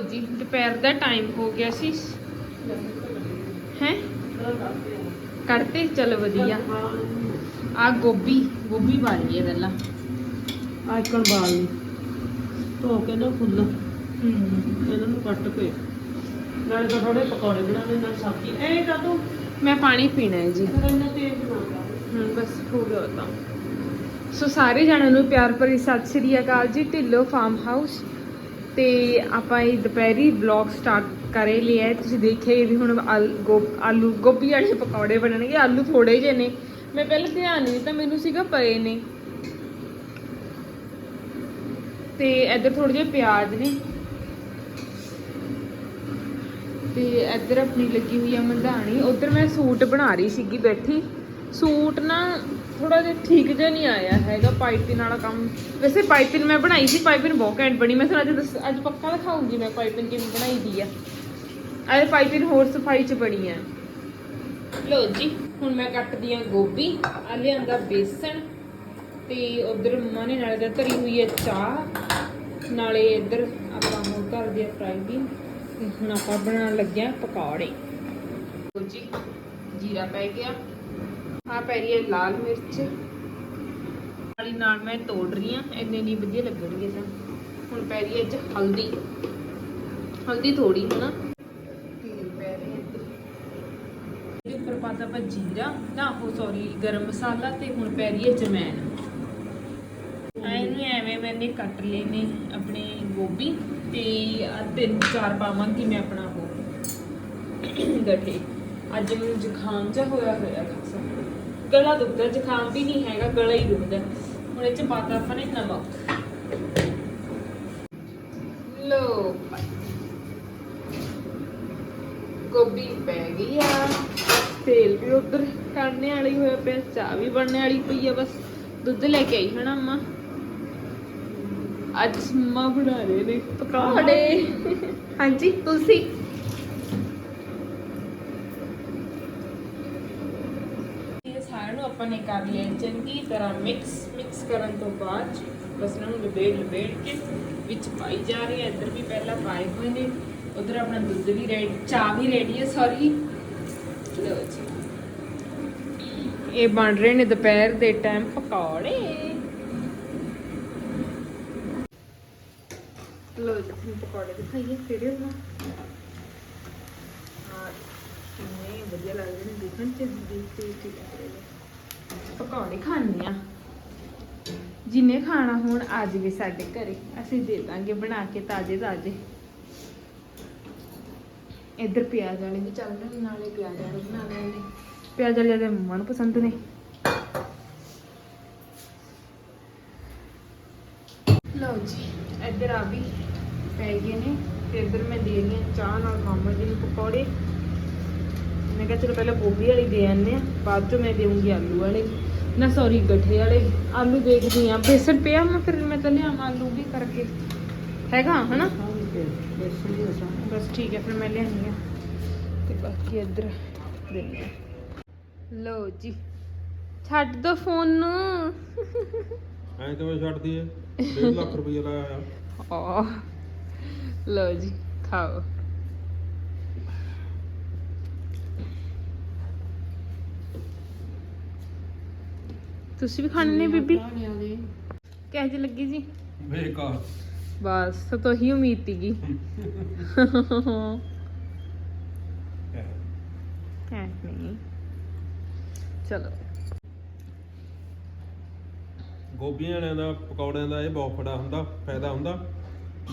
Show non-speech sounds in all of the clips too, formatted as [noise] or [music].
ਜੀ ਦੁਪਹਿਰ ਦਾ ਟਾਈਮ ਹੋ ਗਿਆ ਸੀ। ਹੈ? ਕਰਤੇ ਚਲ ਵਧੀਆ। ਆ ਗੋਭੀ ਗੋਭੀ ਵਾਲੀ ਹੈ ਪਹਿਲਾਂ। ਆਈਕਨ ਬਾਲ ਨੂੰ ਧੋ ਕੇ ਨਾ ਫੁੱਲ। ਇਹਨਾਂ ਨੂੰ ਕੱਟ ਕੇ। ਨਾਲੇ ਤਾਂ ਥੋੜੇ ਪਕੌੜੇ ਬਣਾਉਣੇ ਨਾਲ ਸਬਜ਼ੀ ਐ ਕਾ ਤੂੰ। ਮੈਂ ਪਾਣੀ ਪੀਣਾ ਹੈ ਜੀ। ਬਸ ਹੋ ਗਿਆ ਤਾਂ। ਸੋ ਸਾਰੇ ਜਣਿਆਂ ਨੂੰ ਪਿਆਰ ਭਰੀ ਸਤਿ ਸ੍ਰੀ ਅਕਾਲ ਜੀ। ਢਿੱਲੋ ਫਾਰਮ ਹਾਊਸ ਤੇ ਆਪਾਂ ਇਹ ਦੁਪਹਿਰੀ ਵਲੌਗ ਸਟਾਰਟ ਕਰੇ ਲਿਆ ਤੁਸੀਂ ਦੇਖਿਆ ਹੀ ਵੀ ਹੁਣ ਗੋ- ਆਲੂ, ਗੋਭੀ ਵਾਲੇ ਪਕੌੜੇ ਬਣਨਗੇ, ਆਲੂ ਥੋੜੇ ਜਿਹੇ ਨੇ। ਮੈਂ ਪਹਿਲਾਂ ਧਿਆਨ ਨਹੀਂ ਦਿੱਤਾ, ਮੈਨੂੰ ਸੀਗਾ ਪਏ ਨੇ। ਤੇ ਇੱਧਰ ਥੋੜੇ ਜਿਹੇ ਪਿਆਜ਼ ਨੇ। ਤੇ ਇੱਧਰ ਆਪਣੀ ਲੱਗੀ ਹੋਈ ਆ ਮੰਧਾਣੀ। ਉਧਰ ਮੈਂ ਸੂਟ ਬਣਾ ਰਹੀ ਸੀਗੀ ਬੈਠੀ। ਸੂਟ ਨਾ ਥੋੜਾ ਜਿਹਾ ਠੀਕ ਜਿਹਾ ਨਹੀਂ ਆਇਆ ਹੈਗਾ ਪਾਈਪਿੰਗ ਵਾਲਾ ਕੰਮ। ਵੈਸੇ ਪਾਈਪਿੰਗ ਮੈਂ ਬਣਾਈ ਸੀ ਪਾਈਪਿੰਗ ਬਹੁਤ ਘੈਂਟ ਬਣੀ। ਮੈਂ ਤੁਹਾਨੂੰ ਅੱਜ ਦੱਸ- ਅੱਜ ਪੱਕਾ ਦਿਖਾਉਂਗੀ ਮੈਂ ਪਾਈਪਿੰਗ ਕਿਵੇਂ ਬਣਾਈ ਦੀ ਆ। ਅੱਜ ਪਾਈਪਿੰਗ ਹੋਰ ਸਫ਼ਾਈ ਚ ਬਣੀ ਆ। ਲੋ ਜੀ, ਹੁਣ ਮੈਂ ਕੱਟਦੀ ਆ ਗੋਭੀ ਆ ਲਿਆਂਦਾ ਬੇਸਣ ਤੇ ਉਧਰ ਮੰਮਾ ਨੇ ਨਾਲੇ ਤਾਂ ਧਰੀ ਹੋਈ ਹੈ ਚਾਹ। ਨਾਲੇ ਇੱਧਰ ਆਪਾਂ ਹੋਰ ਕਰਦੇ ਆ ਫਰਾਈ ਵੀ ਹੁਣ ਆਪਾਂ ਬਣਾਉਣ ਲੱਗੇ ਆ ਪਕੌੜੇ। ਜੀ, ਜੀਰਾ ਪੈ ਗਿਆ। ਆ ਪੈ ਰਹੀ ਹੈ ਲਾਲ ਮਿਰਚ। ਵਾਲੀ ਨਾਲ ਮੈਂ ਤੋੜ ਰਹੀ ਆ ਇੰਨੇ ਨਹੀਂ ਵਧੀਆ ਲੱਗਣਗੇ ਤਾਂ। ਹੁਣ ਪੈ ਰਹੀ ਹੈ 'ਚ ਹਲਦੀ। ਹਲਦੀ ਥੋੜੀ ਹਨਾ ਪੈ ਇਹਦੇ ਉੱਪਰ ਪਾਤਾ ਆਪਾਂ ਜੀਰਾ ਨਾ ਉਹ ਸੌਰੀ ਗਰਮ ਮਸਾਲਾ ਤੇ ਹੁਣ ਪੈ ਰਹੀ ਹੈ ਜਮੈਨ ਇਹਨੂੰ ਐਵੇਂ ਮੈਨੇ ਕੱਟ ਲਏ ਨੇ ਆਪਣੇ ਗੋਭੀ ਤੇ ਤਿੰਨ ਚਾਰ ਪਾਵਾਂਗੀ ਮੈਂ ਆਪਣਾ ਉਹ। ਗੱਠੇ। ਅੱਜ ਮੈਨੂੰ ਜ਼ੁਕਾਮ ਜਿਹਾ ਹੋਇਆ ਹੋਇਆ ਗਲਾ ਦੁਖਦਾ ਜ਼ੁਕਾਮ ਵੀ ਨਹੀਂ ਹੈਗਾ ਗਲਾ ਹੀ ਦੁਖਦਾ। ਹੁਣ ਇਹ ਚ ਪਾਤਾ ਆਪਾਂ ਨੇ ਨਮਕ ਲੋ। ਗੋਭੀ ਪੈ ਗਈ ਆ। ਤੇਲ ਵੀ ਉਧਰ ਕੱਢਨੇ ਵਾਲੀ ਹੋਇਆ ਪਿਆ ਚਾਹ ਵੀ ਬਣਨੇ ਵਾਲੀ ਪਈ ਆ ਬਸ। ਦੁੱਧ ਲੈ ਕੇ ਆਈ ਹਨਾ ਅੰਮਾ? ਅੱਜ ਮੰਮਾ ਬਣਾ ਰਹੇ ਨੇ ਪਕੌੜੇ ਹਾਂਜੀ ਤੁਸੀਂ ਇਹ ਸਾਰਿਆਂ ਨੂੰ ਆਪਾਂ ਨੇ ਕਰ ਲਿਆ ਚੰਗੀ ਤਰ੍ਹਾਂ ਮਿਕਸ ਮਿਕਸ ਕਰਨ ਤੋਂ ਬਾਅਦ ਬਸ ਇਹਨਾਂ ਨੂੰ ਲਪੇਟ ਲਪੇਟ ਕੇ ਵਿੱਚ ਪਾਈ ਜਾ ਰਹੀ ਹੈ। ਇੱਧਰ ਵੀ ਪਹਿਲਾਂ ਪਾਏ ਹੋਏ ਨੇ। ਉਧਰ ਆਪਣਾ ਦੁੱਧ ਵੀ ਰੈਡੀ ਚਾਹ ਵੀ ਰੈਡੀ ਹੈ ਸੌਰੀ ਲਓ ਜੀ। ਇਹ ਬਣ ਰਹੇ ਨੇ ਦੁਪਹਿਰ ਦੇ ਟਾਈਮ ਪਕੌੜੇ। ਲੋ ਜੀ ਤੁਹਾਨੂੰ ਪਕੌੜੇ ਦਿਖਾਈਏ ਕਿਹੜੇ ਬਣਾ। ਹਾਂ, ਕਿੰਨੇ ਵਧੀਆ ਲੱਗਦੇ ਨੇ ਦੇਖਣ ਚ। ਦੇਖ ਕੇ ਠੀਕ ਲੱਗ ਰਹੇ ਨੇ। ਪਕੌੜੇ ਖਾਣੇ ਆ ਜਿਨੇ ਖਾਣਾ ਹੋਣ ਆ ਜਾਵੇ ਸਾਡੇ ਘਰੇ। ਅਸੀਂ ਦੇ ਦਾਂਗੇ ਬਣਾ ਕੇ ਤਾਜ਼ੇ ਤਾਜ਼ੇ ਇੱਧਰ ਪਿਆਜ਼ ਵਾਲੇ ਵੀ ਚੱਲ ਰਹੇ ਨਾਲੇ ਪਿਆਜ਼ ਵਾਲੇ ਬਣਾ ਲਏ ਪਿਆਜ਼ ਵਾਲੇ ਦੇ ਮੰਮਾ ਨੂੰ ਪਸੰਦ ਨੇ। ਲਓ ਜੀ, ਇੱਧਰ ਆ ਵੀ ਪੈ ਗਏ ਨੇ। ਤੇ ਇੱਧਰ ਮੈਂ ਦੇ ਰਹੀ ਹਾਂ ਚਾਹ ਨਾਲ ਮਾਮਾ ਜੀ ਨੂੰ ਪਕੌੜੇ। ਮੈਂ ਕਿਹਾ ਚਲੋ ਪਹਿਲਾਂ ਗੋਭੀ ਵਾਲੀ ਦੇ ਆਨੇ ਆ ਬਾਅਦ ਚੋਂ ਮੈਂ ਦੇਵਾਂਗੀ ਆਲੂ ਵਾਲੇ। ਨਾ ਸੌਰੀ ਗੱਠੇ ਵਾਲੇ ਆਲੂ ਦੇਖਦੀ ਆ ਬੇਸਣ ਪਿਆ ਮੈਂ ਫਿਰ ਮੈਂ ਤਾਂ ਲਿਆਵਾਂ ਆਲੂ ਵੀ ਕਰਕੇ। ਹੈਗਾ ਹਨਾ? ਬਸ ਠੀਕ ਹੈ ਫਿਰ ਮੈਂ ਲਿਆਨੀ ਆ ਤੇ ਬਾਕੀ ਇੱਧਰ ਦੇਣੀ ਲਓ ਜੀ ਛੱਡ ਦੋ ਫੋਨ ਨੂੰ। ਐਂ ਕਿਵੇਂ ਛੱਡਦੀ ਏ 1.5 ਲੱਖ ਰੁਪਏ ਲਾਇਆ ਆ। ਲਓ ਜੀ ਖਾਓ। ਤੁਸੀਂ ਵੀ ਖਾਣੇ ਨੇ ਬੀਬੀ? ਕਿਹੋ ਜਿਹੀ ਲੱਗੀ ਜੀ? ਬੇਕਾਰ। ਬਸ ਤੋਂ ਹੀ ਉਮੀਦ ਸੀਗੀ। ਹੈ ਨਹੀਂ। ਚਲੋ। ਗੋਭੀਆਂ ਵਾਲਿਆਂ ਦਾ ਪਕੌੜਿਆਂ ਦਾ ਇਹ ਬਹੁਤ ਫੜਾ ਹੁੰਦਾ ਫਾਇਦਾ ਹੁੰਦਾ।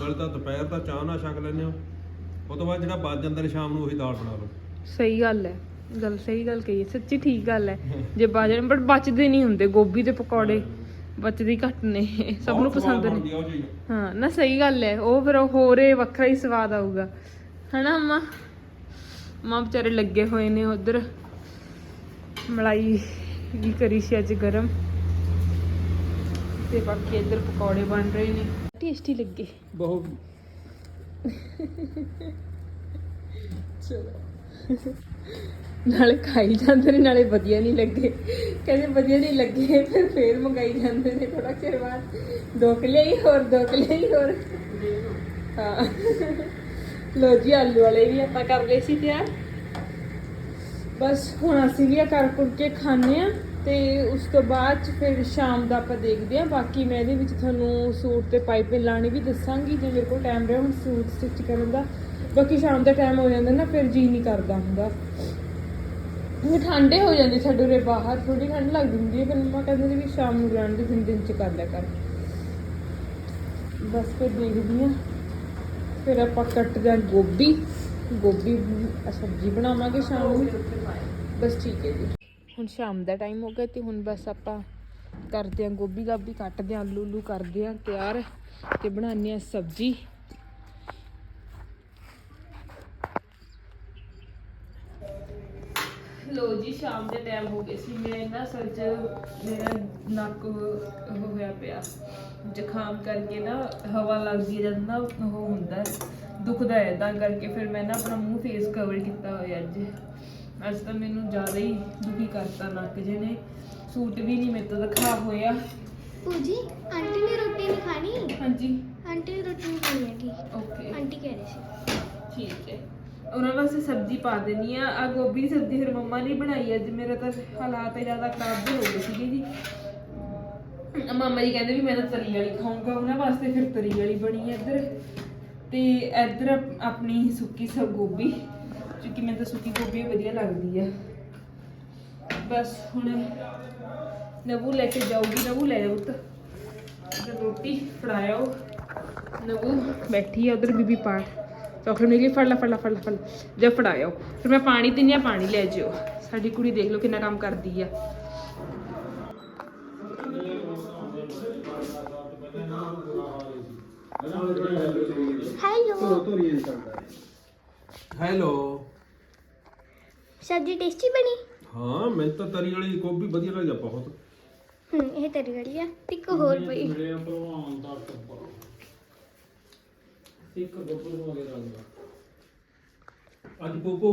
ਨਾਲੇ ਤਾਂ ਦੁਪਹਿਰ ਦਾ ਚਾਹ ਨਾਲ ਛਕ ਲੈਂਦੇ ਹੋ। ਉਹ ਤੋਂ ਬਾਅਦ ਜਿਹੜਾ ਬਚ ਜਾਂਦਾ ਨੇ ਸ਼ਾਮ ਨੂੰ ਉਹੀ ਦਾਲ ਬਣਾ ਲਓ। ਸਹੀ ਗੱਲ ਹੈ। ਗੱਲ ਸਹੀ ਗੱਲ ਕਹੀ ਹੈ ਸੱਚੀ ਠੀਕ ਗੱਲ ਹੈ। ਜੇ ਬਾਜਣ ਬਟ ਬਚਦੇ ਨਹੀਂ ਹੁੰਦੇ ਗੋਭੀ ਦੇ ਪਕੌੜੇ ਬਚਦੇ ਹੀ ਘੱਟ ਨੇ ਸਭ ਨੂੰ ਬਹੁਤ ਪਸੰਦ ਨੇ। ਬਣਦੀ ਆ ਉਹ ਚੀਜ਼। ਹਾਂ ਨਾ ਸਹੀ ਗੱਲ ਹੈ ਉਹ ਫਿਰ ਉਹ ਹੋਰ ਵੱਖਰਾ ਹੀ ਸਵਾਦ ਆਊਗਾ। ਹਨਾ ਅੰਮਾ? ਮਾਂ ਵਿਚਾਰੇ ਲੱਗੇ ਹੋਏ ਨੇ ਉਧਰ। ਮਲਾਈ ਵੀ ਕਰੀ ਸੀ ਅੱਜ ਗਰਮ। ਤੇ ਬਾਕੀ ਇੱਧਰ ਪਕੌੜੇ ਬਣ ਰਹੇ ਨੇ। ਟੇਸਟੀ ਲੱਗੇ। ਬਹੁਤ ਚਲੋ [laughs] ਨਾਲੇ ਖਾਈ ਜਾਂਦੇ ਨੇ, ਨਾਲੇ ਵਧੀਆ ਨਹੀਂ ਲੱਗੇ। ਕਹਿੰਦੇ ਵਧੀਆ ਨਹੀਂ ਲੱਗੇ, ਫਿਰ ਫੇਰ ਮੰਗਾਈ ਜਾਂਦੇ ਨੇ ਥੋੜਾ ਚਿਰ ਬਾਅਦ। ਦੋ ਕਿਲੇ ਹੀ ਹੋਰ ਦੋ ਕਿਲੇ ਹੀ ਹੋਰ। ਹਾਂ। ਲੋ ਜੀ, ਆਲੂ ਵਾਲੇ ਵੀ ਆਪਾਂ ਕਰ ਲਏ ਸੀ ਤਿਆਰ। ਬਸ ਹੁਣ ਅਸੀਂ ਵੀ ਆ ਕਰ ਕੁਰ ਕੇ ਖਾਣੇ ਆ ਤੇ ਉਸ ਤੋਂ ਬਾਅਦ ਚ ਫਿਰ ਸ਼ਾਮ ਦਾ ਆਪਾਂ ਦੇਖਦੇ ਆ। ਬਾਕੀ ਮੈਂ ਇਹਦੇ ਵਿੱਚ ਤੁਹਾਨੂੰ ਸੂਟ ਤੇ ਪਾਈਪਿੰਗ ਲਾਣੀ ਵੀ ਦੱਸਾਂਗੀ, ਜੇ ਮੇਰੇ ਕੋਲ ਟਾਈਮ ਰਿਹਾ ਹੁਣ ਸੂਟ ਸਟਿਚ ਕਰਨ ਦਾ। ਬਾਕੀ ਸ਼ਾਮ ਦਾ ਟਾਈਮ ਹੋ ਜਾਂਦਾ ਨਾ, ਫਿਰ ਜੀ ਨਹੀਂ ਕਰਦਾ ਹੁੰਦਾ। ਹੁਣ ਠੰਡੇ ਹੋ ਜਾਂਦੇ ਸਾਡੇ ਉਰੇ ਬਾਹਰ ਥੋੜੀ ਠੰਡ ਲੱਗ ਜਾਂਦੀ ਹੈ, ਫਿਰ ਮੰਮਾ ਕਹਿੰਦੇ ਸੀ ਵੀ ਸ਼ਾਮ ਨੂੰ ਰਹਿਣ ਦੇ ਦਿਨ ਦਿਨ ਚ ਕਰ ਲਿਆ ਕਰ। ਬਸ ਫਿਰ ਦੇਖਦੀ ਆ ਫਿਰ ਆਪਾਂ ਕੱਟਦੇ ਆ ਗੋਭੀ ਗੋਭੀ ਸਬਜ਼ੀ ਬਣਾਵਾਂਗੇ ਸ਼ਾਮ ਨੂੰ। ਬਸ ਠੀਕ ਹੈ ਜੀ। ਹੁਣ ਸ਼ਾਮ ਦਾ ਟਾਈਮ ਹੋ ਗਿਆ ਤੇ ਹੁਣ ਬਸ ਆਪਾਂ ਕਰਦੇ ਆ ਗੋਭੀ ਗਾਭੀ, ਕੱਟਦੇ ਆ ਆਲੂ ਉਲੂ ਕਰਦੇ ਆ ਤਿਆਰ ਤੇ ਬਣਾਉਂਦੇ ਆ ਸਬਜ਼ੀ। ਲੋ ਜੀ ਸ਼ਾਮ ਦੇ ਟਾਈਮ ਹੋ ਗਏ ਸੀ। ਮੈਂ ਨਾ ਸੱਚ ਮੇਰਾ ਨੱਕ ਉਹ ਹੋਇਆ ਪਿਆ। ਜ਼ੁਕਾਮ ਕਰਕੇ ਨਾ ਹਵਾ ਲੱਗਦੀ ਜਦ ਨਾ ਉਹ ਹੁੰਦਾ। ਦੁਖਦਾ ਹੈ ਤਾਂ ਕਰਕੇ ਫਿਰ ਮੈਂ ਨਾ ਆਪਣਾ ਮੂੰਹ ਫੇਸ ਕਵਰ ਕੀਤਾ ਹੋਇਆ ਅੱਜ। ਅੱਜ ਤਾਂ ਮੈਨੂੰ ਜ਼ਿਆਦਾ ਹੀ ਦੁਖੀ ਕਰਤਾ ਨੱਕ ਜੇ ਨੇ। ਸੂਟ ਵੀ ਨਹੀਂ ਮੇਰੇ ਦਿਖਾ ਹੋਇਆ। ਪੂਜੀ ਆਂਟੀ ਨੇ ਰੋਟੀ ਨਹੀਂ ਖਾਣੀ? ਹਾਂਜੀ। ਆਂਟੀ ਰੋਟੀ ਨਹੀਂ ਖਾਣੀ ਆਂਟੀ ਕਹਿ ਰਹੀ ਸੀ। ਠੀਕ ਹੈ। ਉਹਨਾਂ ਵਾਸਤੇ ਸਬਜ਼ੀ ਪਾ ਦੇਣੀ ਆ ਆ ਗੋਭੀ ਦੀ ਸਬਜ਼ੀ ਫਿਰ ਮੰਮਾ ਨੇ ਬਣਾਈ ਅੱਜ ਮੇਰਾ ਤਾਂ ਹਾਲਾਤ ਹੀ ਜ਼ਿਆਦਾ ਖਰਾਬ ਜਿਹੇ ਹੋ ਗਏ ਸੀਗੇ ਜੀ। ਮਾਮਾ ਜੀ ਕਹਿੰਦੇ ਵੀ ਮੈਂ ਤਾਂ ਤਰੀ ਵਾਲੀ ਖਾਊਂਗਾ, ਉਹਨਾਂ ਵਾਸਤੇ ਫਿਰ ਤਰੀ ਵਾਲੀ ਬਣੀ ਹੈ ਇੱਧਰ। ਤੇ ਇੱਧਰ ਆਪਣੀ ਸੁੱਕੀ ਸਬ ਗੋਭੀ, ਕਿਉਂਕਿ ਮੈਨੂੰ ਤਾਂ ਸੁੱਕੀ ਗੋਭੀ ਵਧੀਆ ਲੱਗਦੀ ਆ। ਬਸ ਹੁਣ ਨਵੂ ਲੈ ਕੇ ਜਾਊਗੀ, ਨਵੂ ਲੈ ਜਾਓ ਪੁੱਤ। ਰੋਟੀ ਫੜਾਇਓ। ਨਵੂ ਬੈਠੀ ਆ, ਉਧਰ ਬੀਬੀ ਪਾਠ। ਤਾਂ ਆਖਣ ਨਿਕਲੀ ਫੜ ਲੈ ਫੜ ਲੈ ਫੜ ਲੈ ਫੜ ਜੇ ਫੜਾਇਓ ਫਿਰ ਮੈਂ ਪਾਣੀ ਦਿੰਨੀ ਆ ਪਾਣੀ ਲੈ ਜਿਓ ਸਾਡੀ ਕੁੜੀ ਦੇਖ ਲਓ ਕਿੰਨਾ ਕੰਮ ਕਰਦੀ ਆ ਹੈਲੋ ਸਬਜ਼ੀ ਟੇਸਟੀ ਬਣੀ ਹਾਂ ਮੈਨੂੰ ਤਾਂ ਤਰੀ ਵਾਲੀ ਗੋਭੀ ਵਧੀਆ ਲੱਗਿਆ ਬਹੁਤ ਹੂੰ ਇਹ ਤੇਰੀ ਗੜੀ ਆ ਤੇ ਇੱਕ ਹੋਰ ਪਈ ਮੇਰੇ ਭਲਵਾਨ ਦਾ ਟੱਬਰ ਇੱਕ ਗੁੱਗੂ ਨੂੰ ਅਗੇ ਲਾਉਂਗਾ ਅੱਜ ਪੂਪੂ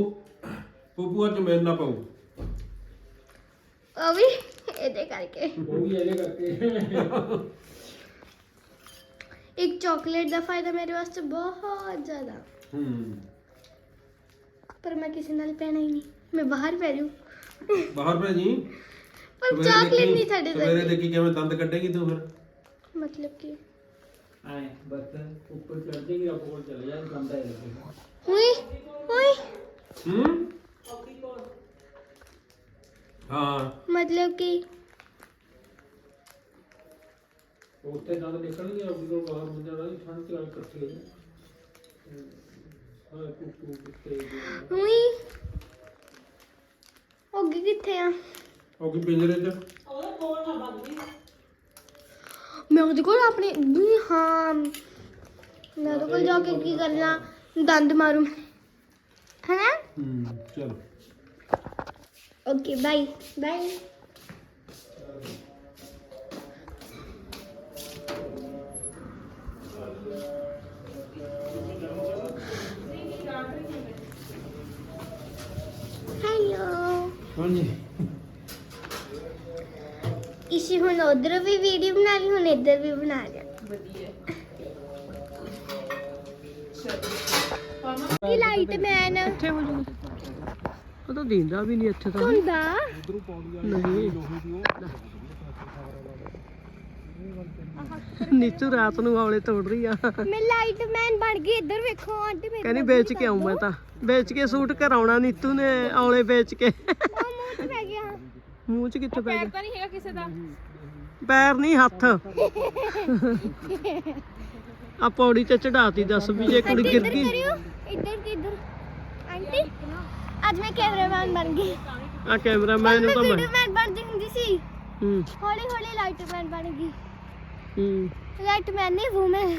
ਪੂਪੂ ਅੱਜ ਮੇਰੇ ਨਾਲ ਪਾਉ ਉਹ ਵੀ ਇਹਦੇ ਕਰਕੇ। ਉਹ ਵੀ ਇਹਦੇ ਕਰਕੇ। ਇੱਕ ਚਾਕਲੇਟ ਦਾ ਫਾਇਦਾ ਮੇਰੇ ਵਾਸਤੇ ਬਹੁਤ ਜ਼ਿਆਦਾ। ਹੂੰ। ਪਰ ਮੈਂ ਕਿਸੇ ਨਾਲ ਪੈਣਾ ਹੀ ਨਹੀਂ। ਮੈਂ ਬਾਹਰ ਪੈ ਰਹੀ ਬਾਹਰ ਪੈ ਜੀ ਪਰ ਚਾਕਲੇਟ ਨਹੀਂ ਸਾਡੇ ਸਵੇਰੇ ਦੇਖੀ ਕਿਵੇਂ ਦੰਦ ਕੱਢੇਗੀ ਤੂੰ ਫਿਰ? ਮਤਲਬ ਕਿ? ਆਏ ਬਰਤਨ ਉੱਪਰ ਚੜ ਜਾਏਗੀ ਆਪ ਕੋਲ ਚਲੇ ਜਾਏ ਗੰਦਾ ਹੈ ਉਈ ਉਈ ਹੂੰ ਹਾਂ ਮਤਲਬ ਕਿ ਉੱਤੇ ਦੰਦ ਨਿਕਲਣਗੇ ਆਪਣੀ ਕੋਲ ਬਾਹਰ ਹੋ ਜਾਣਾ ਜੀ, ਠੰਡ ਚ ਨਾਲ ਇਕੱਠੇ ਹੋ ਜਾਣ ਹਾਂ ਕੁੱਕੂ ਕੁੱਤੇ ਦੇ ਉਈ ਹੋਗੀ ਕਿੱਥੇ ਆ ਉਹ ਕੀ ਪਿੰਜਰੇ 'ਚ ਮੈਂ ਉਹਦੇ ਕੋਲ ਆਪਣੇ ਵੀ ਹਾਂ ਮੈਂ ਉਹਦੇ ਕੋਲ ਜਾ ਕੇ ਕੀ ਕਰਨਾ ਦੰਦ ਮਾਰੂ ਹੈਨਾ ਹੂੰ ਚਲੋ ਓਕੇ ਬਾਈ ਬਾਈ ਹੈਲੋ ਹਾਂਜੀ ਇਸੀ ਹੁਣ ਉਧਰ ਵੀ ਵੀਡੀਓ ਬਣਾ ਲਈ ਹੁਣ ਇੱਧਰ ਵੀ ਬਣਾ ਲਿਆ। ਵਧੀਆ। ਇਹ ਲਾਈਟ ਮੈਨ ਇੱਥੇ ਹੋ ਜੂਗਾ ਉਹ ਤਾਂ ਦਿੰਦਾ ਵੀ ਨਹੀਂ ਇੱਥੇ ਤਾਂ। ਹੁੰਦਾ? ਨਹੀਂ। ਨੀਚੂ ਰਾਤ ਨੂੰ ਔਲੇ ਤੋੜ ਰਹੀ ਆ। ਮੈਂ ਲਾਈਟ ਮੈਨ ਬਣ ਗਈ ਇੱਧਰ ਵੇਖੋ ਆਂਟੀ ਮੇਰੇ ਕਹਿੰਦੀ ਵੇਚ ਕੇ ਆਉਂ ਮੈਂ ਤਾਂ। ਵੇਚ ਕੇ ਸੂਟ ਕਰਾਉਣਾ ਨੀਤੂ ਨੇ ਔਲੇ ਵੇਚ ਕੇ। ਉਹ ਮੂੰਹ ਤੇ ਪੈ ਗਿਆ। ਮੂੰਹ 'ਚ ਕਿੱਥੇ ਪੈ ਪੈਰ ਗਿਆ? ਤਾਂ ਨਹੀਂ ਹੈਗਾ ਕਿਸੇ ਦਾ। ਪੈਰ ਨਹੀਂ ਹੱਥ। [laughs] ਆ ਪੌੜੀ ਤੇ ਚੜਾਤੀ ਦੱਸ ਵੀ ਜੇ ਕੁੜੀ ਗਿਰ ਇੱਧਰ ਗਈ ਇੱਧਰ। ਕਿੱਧਰ ਆਂਟੀ ਅੱਜ ਮੈਂ ਕੈਮਰਾਮੈਨ ਬਣ ਗਈ। ਆ ਕੈਮਰਾਮੈਨ ਨੂੰ ਤਾਂ ਮੈਂ ਵੀਡੀਓਮੈਨ ਬਣਦੀ ਹੁੰਦੀ ਸੀ। ਹੂੰ। ਹੌਲੀ ਹੌਲੀ ਲਾਈਟਮੈਨ ਬਣ ਗਈ। ਹੂੰ। ਲਾਈਟਮੈਨ ਨਹੀਂ ਵੂਮੈਨ।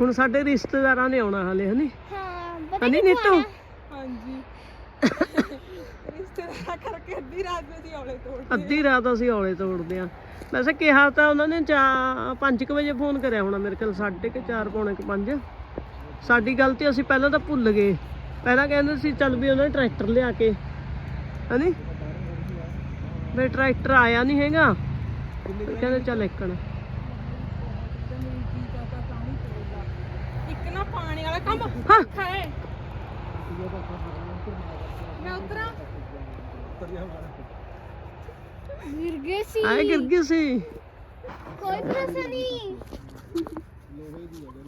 ਹੁਣ ਸਾਡੇ ਰਿਸ਼ਤੇਦਾਰਾਂ ਨੇ ਆਉਣਾ ਹਲੇ ਹਨੀ? ਹਾਂ ਪਤਾ ਨੀਤੂ? ਆਉਣਾ? ਹਾਂਜੀ। [laughs] ਕਰਕੇ ਅੱਧੀ ਰਾਤ ਨੂੰ ਦੀ ਔਲੇ ਤੋੜ ਅੱਧੀ ਰਾਤ ਅਸੀਂ ਔਲੇ ਤੋੜਦੇ ਆ ਵੈਸੇ ਕਿਹਾ ਤਾਂ ਉਹਨਾਂ ਨੇ ਚਾ 5 ਵਜੇ ਫੋਨ ਕਰਿਆ ਹੋਣਾ ਮੇਰੇ ਕੋਲ 4:30 ਪੌਣੇ 5 ਸਾਡੀ ਗਲਤੀ ਅਸੀਂ ਪਹਿਲਾਂ ਤਾਂ ਭੁੱਲ ਗਏ। ਪਹਿਲਾਂ ਕਹਿੰਦੇ ਸੀ ਚੱਲ ਵੀ ਉਹਨਾਂ ਨੇ ਟਰੈਕਟਰ ਲਿਆ ਕੇ। ਹਨੀ? ਵੀ ਟਰੈਕਟਰ ਆਇਆ ਨਹੀਂ ਹੈਗਾ। ਕਹਿੰਦੇ ਚੱਲ ਇੱਕਣ ਇੱਕ ਨਾ ਪਾਣੀ ਵਾਲਾ ਕੰਮ ਹੈ। ਮੈਂ ਉਤਰਾਂ। ਗਿਰ ਗਏ ਸੀ। ਆਏ ਗਿਰ ਗਈ ਸੀ। ਕੋਈ ਪ੍ਰਸ਼ਨ ਨਹੀਂ।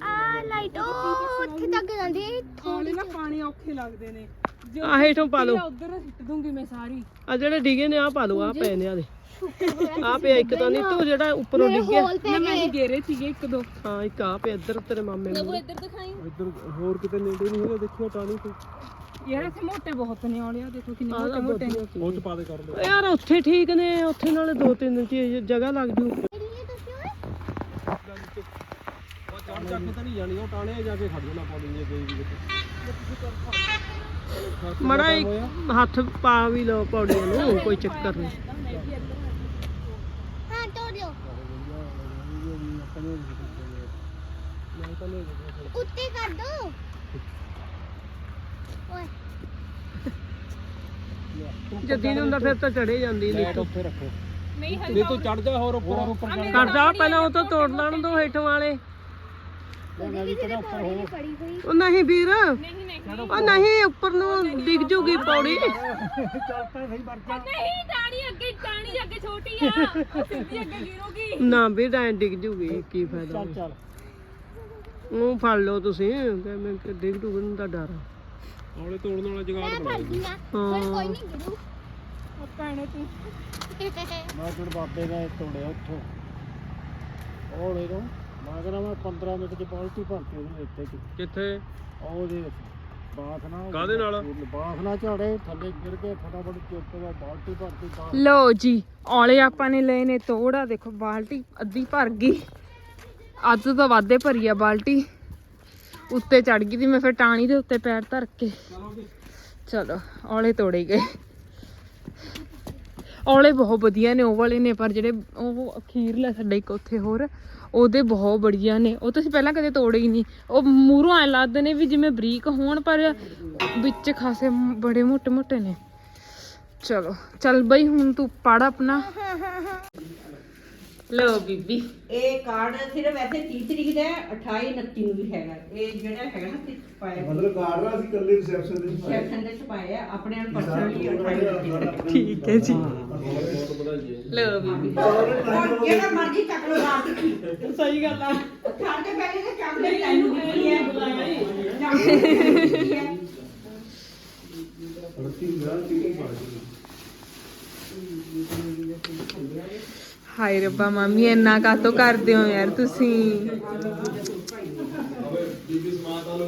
ਆ ਲਾਈਟ ਉਹ ਉੱਥੇ ਤੱਕ ਜਾਂਦੀ ਹੈ ਥੋੜੇ ਨਾ ਪਾਣੀ ਔਖੇ ਲੱਗਦੇ ਨੇ। ਆ ਹੇਠੋਂ ਪਾ ਲਓ ਉਧਰ ਸਿੱਟ ਦੂੰਗੀ ਮੈਂ ਸਾਰੀ ਆ ਜਿਹੜੇ ਡਿੱਗੇ ਨੇ ਆ ਪਾ ਲਓ ਆ ਪਏ ਨੇ ਆ ਦੇ ਆ ਪਿਆ ਇੱਕ ਤਾਂ ਨਹੀਂ ਤੂੰ ਜਿਹੜਾ ਉੱਪਰੋਂ ਡਿੱਗਿਆ ਹੋਲ ਪੈ ਗਏ ਗੇਰੇ ਸੀਗੇ ਇੱਕ ਦੋ ਹਾਂ ਇੱਕ ਆ ਪਿਆ ਇੱਧਰ ਤੇਰੇ ਮਾਮੇ ਨੂੰ ਇੱਧਰ ਦਿਖਾਈ ਇੱਧਰ ਹੋਰ ਕਿਤੇ ਨੇੜੇ ਨਹੀਂ ਹੈਗਾ ਦੇਖਿਓ ਟਾਣੀ ਤੇ ਯਾਰ ਇੱਥੇ ਮੋਟੇ ਬਹੁਤ ਨੇ ਔਲਿਆ ਦੇਖੋ ਕਿੰਨੇ ਆਹ ਮੋਟੇ ਮੋਟੇ ਨੇ ਉਹ ਚ ਪਾ ਦੇ ਕਰ ਲਓ ਯਾਰ ਉੱਥੇ ਠੀਕ ਨੇ ਉੱਥੇ ਨਾਲੇ ਦੋ ਤਿੰਨ ਚੀਜ਼ ਜਗ੍ਹਾ ਲੱਗ ਜੂ ਉਹ ਚੜ ਚੱਕ ਤਾਂ ਨਹੀਂ ਜਾਣੀ ਉਹ ਟਾਣੇ ਜਾ ਕੇ ਖੜ ਜਾਣਾ ਪੌੜੀ ਜੇ ਗਈ ਵੀ ਕਿਤੇ ਮੜਾ ਹੱਥ ਪਾ ਵੀ ਲਓ ਪੌੜੀਆਂ ਨੂੰ ਕੋਈ ਚੱਕਰ ਨਹੀਂ। ਹਾਂ ਤੋੜਿਓ ਉੱਤੇ ਕਰ ਦੋ। ਓਏ। ਜੱਦੀ ਨੂੰ ਹੁੰਦਾ ਫਿਰ ਤਾਂ ਚੜੇ ਜਾਂਦੀ ਨਹੀਂ ਲਾਈਟ ਉੱਥੇ ਰੱਖੋ। ਨਹੀਂ ਤੂੰ ਚੜ ਜਾ ਹੋਰ ਉੱਪਰ ਉੱਪਰ ਚੜ ਕਰ ਜਾ। ਪਹਿਲਾਂ ਉਹ ਤੋਂ ਤੋੜ ਲੈਣ ਦੋ ਹੇਠੋਂ ਵਾਲੇ। ਪੌੜੀ ਨਹੀਂ ਉਹ ਨਹੀਂ ਵੀਰ। ਉਹ ਨਹੀਂ ਉੱਪਰ ਨੂੰ ਡਿੱਗ ਜੂਗੀ ਪੌੜੀ। ਨਹੀਂ ਟਾਣੀ ਅੱਗੇ ਟਾਣੀ ਅੱਗੇ ਛੋਟੀ ਆ। ਉਹ ਸਿੱਧੀ ਅੱਗੇ ਗਿਰੂਗੀ। ਨਾ ਵੀ ਐਂ ਡਿੱਗ ਜੂਗੀ ਕੀ ਫਾਇਦਾ ਚੱਲ ਚੱਲ। ਉਹ ਫੜ ਲਓ ਤੁਸੀਂ ਕਿ ਮੈਂ ਕਿ ਡਿੱਗ ਡੁੱਗਣ ਦਾ ਡਰ ਆ। ਔਲੇ ਤੋੜਨ ਵਾਲਾ ਜਗਾੜ ਮੈਂ ਫੜ ਗਈ ਨਾ ਹਾਂ। ਪਰ ਕੋਈ ਨਹੀਂ ਗਿਰੂ। ਉਹ ਭੈਣੇ ਤੂੰ। ਮੈਂ ਫਿਰ ਬਾਬੇ ਨੇ ਤੋੜਿਆ ਉੱਥੋਂ। ਔਲੇ ਤੋਂ ਮੈਂ ਕਹਿੰਦਾ ਮੈਂ 15 ਮਿੰਟ ਚ ਬਾਲਟੀ ਭਰ ਕੇ ਉਹਨੂੰ ਇੱਥੇ ਚ। ਕਿੱਥੇ? ਉਹਦੇ ਨਾ ਕਾਹਦੇ ਨਾਲ? ਨਾ ਝਾੜੇ ਥੱਲੇ ਗਿਰ ਕੇ ਫਟਾਫਟ ਚੁੱਪ ਦਾ ਬਾਲਟੀ ਭਰ ਕੇ ਬਾਹਰ ਲਓ ਜੀ ਔਲੇ ਆਪਾਂ ਨੇ ਲਏ ਨੇ ਤੋੜਾ ਦੇਖੋ ਬਾਲਟੀ ਅੱਧੀ ਭਰ ਗਈ। ਅੱਧ ਤੋਂ ਵਾਧੇ ਭਰੀ ਆ ਬਾਲਟੀ। ਉੱਤੇ ਚੜ ਗਈ ਸੀ ਮੈਂ ਫਿਰ ਟਾਣੀ ਦੇ ਉੱਤੇ ਪੈਰ ਧਰ ਕੇ। ਚਲੋ ਔਲੇ ਤੋੜੇ ਗਏ। ਔਲੇ ਬਹੁਤ ਵਧੀਆ ਨੇ ਉਹ ਵਾਲੇ ਨੇ ਪਰ ਜਿਹੜੇ ਉਹ ਅਖੀਰਲਾ ਸਾਡਾ ਇੱਕ ਉੱਥੇ ਹੋਰ ਉਹਦੇ ਬਹੁਤ ਬੜੀਆਂ ਨੇ। ਉਹ ਤੁਸੀਂ ਪਹਿਲਾਂ ਕਦੇ ਤੋੜੇ ਹੀ ਨਹੀਂ। ਉਹ ਮੂਹਰੋਂ ਐ ਲੱਗਦੇ ਨੇ ਵੀ ਜਿਵੇਂ ਬਰੀਕ ਹੋਣ, ਪਰ ਵਿੱਚ ਖਾਸੇ ਬੜੇ ਮੋਟੇ ਮੋਟੇ ਨੇ। ਚਲੋ, ਚੱਲ ਬਈ ਹੁਣ ਤੂੰ ਪੜ ਆਪਣਾ। ਲੋ ਬੀਬੀ। ਇਹ ਕਾਰਡ ਸਿਰਫ ਵੈਸੇ 30 ਤਰੀਕ ਦਾ ਹੈ, 28 29 ਨੂੰ ਵੀ ਹੈਗਾ। ਇਹ ਜਿਹੜਾ ਹੈਗਾ ਨਾ ਸਿਰਫ ਪਾਇਆ। ਮਤਲਬ ਕਾਰਡ ਨਾ ਅਸੀਂ ਕੱਲੇ ਰਿਸੈਪਸ਼ਨ ਦੇ ਵਿੱਚ ਪਾਏ ਸੈਕਸ਼ਨ ਦੇ ਚ ਪਾਇਆ ਆਪਣੇ ਆਪ ਪਰਸਨਲੀ 28 29 ਠੀਕ ਹੈ ਜੀ। ਬਹੁਤ ਵਧਾਈ ਲੋ ਬੀਬੀ ਹੁਣ ਜਿਹੜਾ ਮਰਜ਼ੀ ਚੱਕ ਲਓ ਰਾਤ ਦੀ ਸਹੀ ਗੱਲ ਆ। ਛੱਡ ਕੇ ਪਹਿਲੇ ਤਾਂ ਚੱਕ ਲਈ ਤੈਨੂੰ ਦਿੱਤੀ ਹੈ। ਚੱਕ ਕੇ ਹੈ। ਰੱਤੀ ਦਾ ਚੀਜ਼ ਪਾਈ ਹਾਏ ਰੱਬਾ ਮਾਮੀ ਇੰਨਾ ਕਾਤੋਂ ਕਰਦੇ ਹੋ ਯਾਰ ਤੁਸੀਂ ਬੀਬੀ ਸਮਾਤ ਵਾਲਾ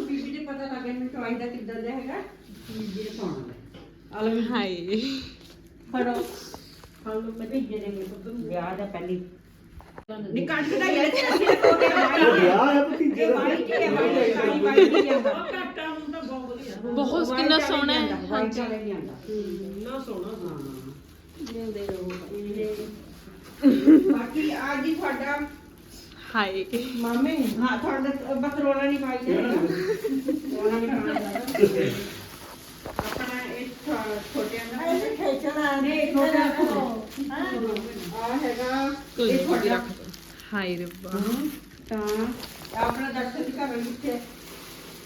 ਬੀਬੀ ਦੇ ਪਤਾ ਲੱਗ ਗਿਆ ਮੈਨੂੰ ਚੋਇਸ ਦਾ ਕਿੱਦਾਂ ਦਾ ਹੈਗਾ ਬੀਬੀ ਦੇ ਪਾਉਣਾ ਹੈ ਹਾਏ ਫੜੋ ਫੜ ਲਓ ਮੈਂ ਭੇਜੇ ਨੇ ਮੇਰੇ ਕੋਲ ਵਿਆਹ ਦਾ ਪਹਿਲੀ ਨਿਕਾਲ ਕੇ ਦਾ ਯਾਰ ਤੇ ਅਸੀਂ ਕੋ ਕੇ ਵਿਆਹ ਹੈ ਭਤੀਜੇ ਦਾ ਵਾਈ ਕੀ ਹੈ ਵਾਈ ਵਾਈ ਵਾਈ ਨਹੀਂ ਆਂਦਾ ਬਹੁਤ ਕਿੰਨਾ ਸੋਹਣਾ ਹੈ ਹਾਂਜੀ ਨਾ ਸੋਹਣਾ ਜਿਉਂਦੇ ਰਹੋ ਬਾਕੀ ਅੱਜ ਹੀ ਤੁਹਾਡਾ ਹਾਏ। ਮਾਮੇ ਹਾਂ ਤੁਹਾਡਾ ਬਸ ਰੋਣਾ ਨਹੀਂ ਪਾਈ ਜਾਣਾ। ਰੋਣਾ ਨਹੀਂ ਪਾਉਣਾ ਆਪਣਾ ਇਹ ਛੋਟਿਆਂ ਦਾ ਇਹ ਖੇਚਣਾ ਨਹੀਂ ਛੋਟਾ ਆ। ਹੈਗਾ ਇਹ ਤੁਹਾਡਾ। ਹਾਏ ਰੱਬਾ। ਤਾਂ ਆਪਣਾ ਦਰਸ਼ਨ ਕਰ ਲਿਖੇ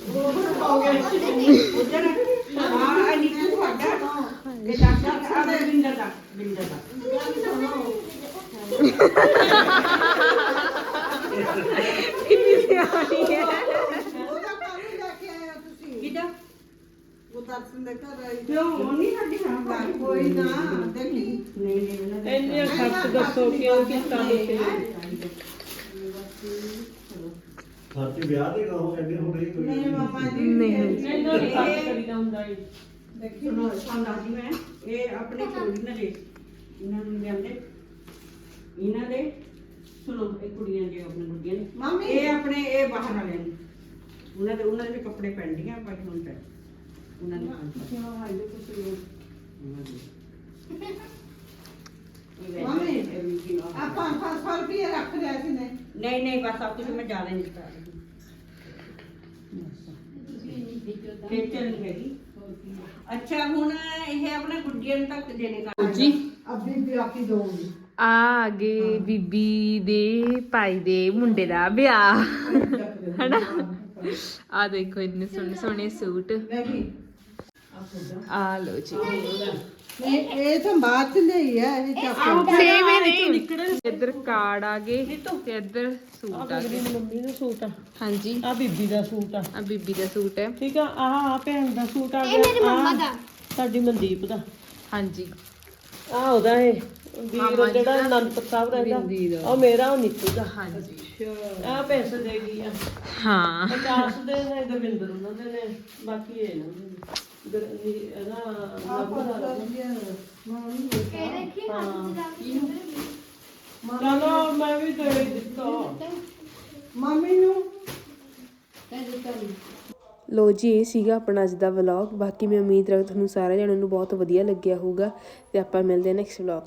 ਉਹ ਹੋ। ਗਿਆ। ਉਧਰ ਆ ਨੀਚੇ ਤੁਹਾਡਾ। ਇਹ ਦਰਸ਼ਨ ਆ ਬਿੰਦਰ ਦਾ ਬਿੰਦਰ ਦਾ। ਕਿਹਦਾ ਉਹ ਦਰਸ਼ਨ ਦੇ ਘਰ ਆਈ। ਕਿਉਂ ਉਹ ਨਹੀਂ ਸਾਡੀ ਹਾਂ ਕੋਈ ਨਾ ਦੇਖੀ। ਨਹੀਂ ਨਹੀਂ ਇੰਨੇ ਖਰਚ ਦੱਸੋ ਕਿਉਂ ਕੀਤਾ ਤੁਸੀਂ ਖਰਚੇ ਵਿਆਹ ਦੇ ਕਹੋ ਐਡੇ ਹੋ ਰਹੀ ਨਹੀਂ ਮਾਮਾ ਜੀ ਨਹੀਂ ਨੀ ਹੁੰਦਾ ਈ। ਦੇਖੀ ਸੁਣੋ ਸਾਨੂੰ ਦੱਸਦੀ ਮੈਂ ਇਹ ਆਪਣੇ ਕੁੜੀ ਨੇ ਦੇ ਇਹਨਾਂ ਨੂੰ ਲਿਆਂਦੇ ਇਹਨਾਂ ਦੇ ਸੁਣੋ ਇਹ ਕੁੜੀਆਂ ਜੇ ਆਪਣੇ ਗੁੱਡੀਆਂ ਨੇ ਇਹ ਆਪਣੇ ਇਹ ਬਾਹਰ ਵਾਲਿਆਂ ਨੇ ਉਹਨਾਂ ਦੇ ਉਹਨਾਂ ਦੇ ਵੀ ਕੱਪੜੇ ਪੈਂਦੀਆਂ ਪਰ ਹੁਣ ਤੇ ਉਹਨਾਂ ਨੇ ਮਾਮੇ ਆਪਾਂ 500 ਰੁਪਏ ਰੱਖ ਲਿਆ ਸੀ ਨੇ ਨਹੀਂ ਨਹੀਂ ਬਸ ਆਪ ਕੁਝ ਮੈਂ ਜ਼ਿਆਦਾ ਨਹੀਂ ਕਰ ਰਹੀ ਖੇਚਲ ਨਹੀਂ ਹੈਗੀ ਅੱਛਾ ਹੁਣ ਇਹ ਆਪਣੇ ਗੁੱਡੀਆਂ ਨੂੰ ਤੱਕ ਦੇਣੇ ਕਰ ਜੀ ਅੱਬੀ ਵੀ ਆਕੀ ਦੋਗੀ ਆ ਗਏ ਬੀਬੀ ਦੇ ਭਾਈ ਦੇ ਮੁੰਡੇ ਦਾ ਵਿਆਹ। ਹਨਾ? ਆ ਦੇਖੋ ਇੰਨੇ ਸੋਹਣੇ ਸੋਹਣੇ ਸੂਟ। ਆ ਲੋ ਜੀ। ਇਹ ਇਹ ਤਾਂ ਬਾਅਦ ਚ ਲਈ ਆ ਇਹ ਚੱਕ ਸੇਮ ਹੀ ਨਹੀਂ ਇੱਧਰ ਕਾਰਡ ਆ ਗਏ ਤੇ। ਇੱਧਰ ਸੂਟ ਆ ਗਏ। ਮੇਰੀ ਮੰਮੀ ਦਾ ਸੂਟ ਆ। ਹਾਂਜੀ। ਆ ਬੀਬੀ ਦਾ ਸੂਟ ਆ। ਆ ਬੀਬੀ ਦਾ ਸੂਟ ਹੈ। ਠੀਕ ਆ ਆਹ ਆ ਭੈਣ ਦਾ ਸੂਟ ਆ ਗਿਆ ਇਹ ਮੇਰੀ ਮੰਮਾ ਆਹ ਦਾ ਸਾਡੀ ਮਨਦੀਪ ਦਾ। ਹਾਂਜੀ। ਆ ਉਹਦਾ ਇਹ। ਵੀਰ ਜਿਹੜਾ ਅਨੰਦਪੁਰ ਸਾਹਿਬ ਰਹਿੰਦਾ ਉਹ ਮੇਰਾ ਉਹ ਨੀਤੂ ਦਾ। ਹਾਂਜੀ। ਆ ਪੈਸੇ ਦੇ ਗਈ ਆ। ਹਾਂ। 50 ਦੇ ਨੇ ਦਵਿੰਦਰ ਉਹਨਾਂ ਦੇ ਨੇ ਬਾਕੀ ਇਹ ਨਾ। ਦਰ ਇਹਦਾ ਨਵੂ ਦਾ ਚਲੋ ਮੈਂ ਵੀ ਦੇ ਹੀ ਦਿੱਤਾ। ਮੰਮੀ ਨੂੰ? ਲੋ ਜੀ ਇਹ ਸੀਗਾ ਆਪਣਾ ਅੱਜ ਦਾ ਵਲੌਗ ਬਾਕੀ ਮੈਂ ਉਮੀਦ ਰੱਖਦਾ ਤੁਹਾਨੂੰ ਸਾਰਿਆਂ ਜਣਿਆਂ ਨੂੰ ਬਹੁਤ ਵਧੀਆ ਲੱਗਿਆ ਹੋਊਗਾ। ਤੇ ਆਪਾਂ ਮਿਲਦੇ ਹਾਂ ਨੈਕਸਟ ਵਲੌਗ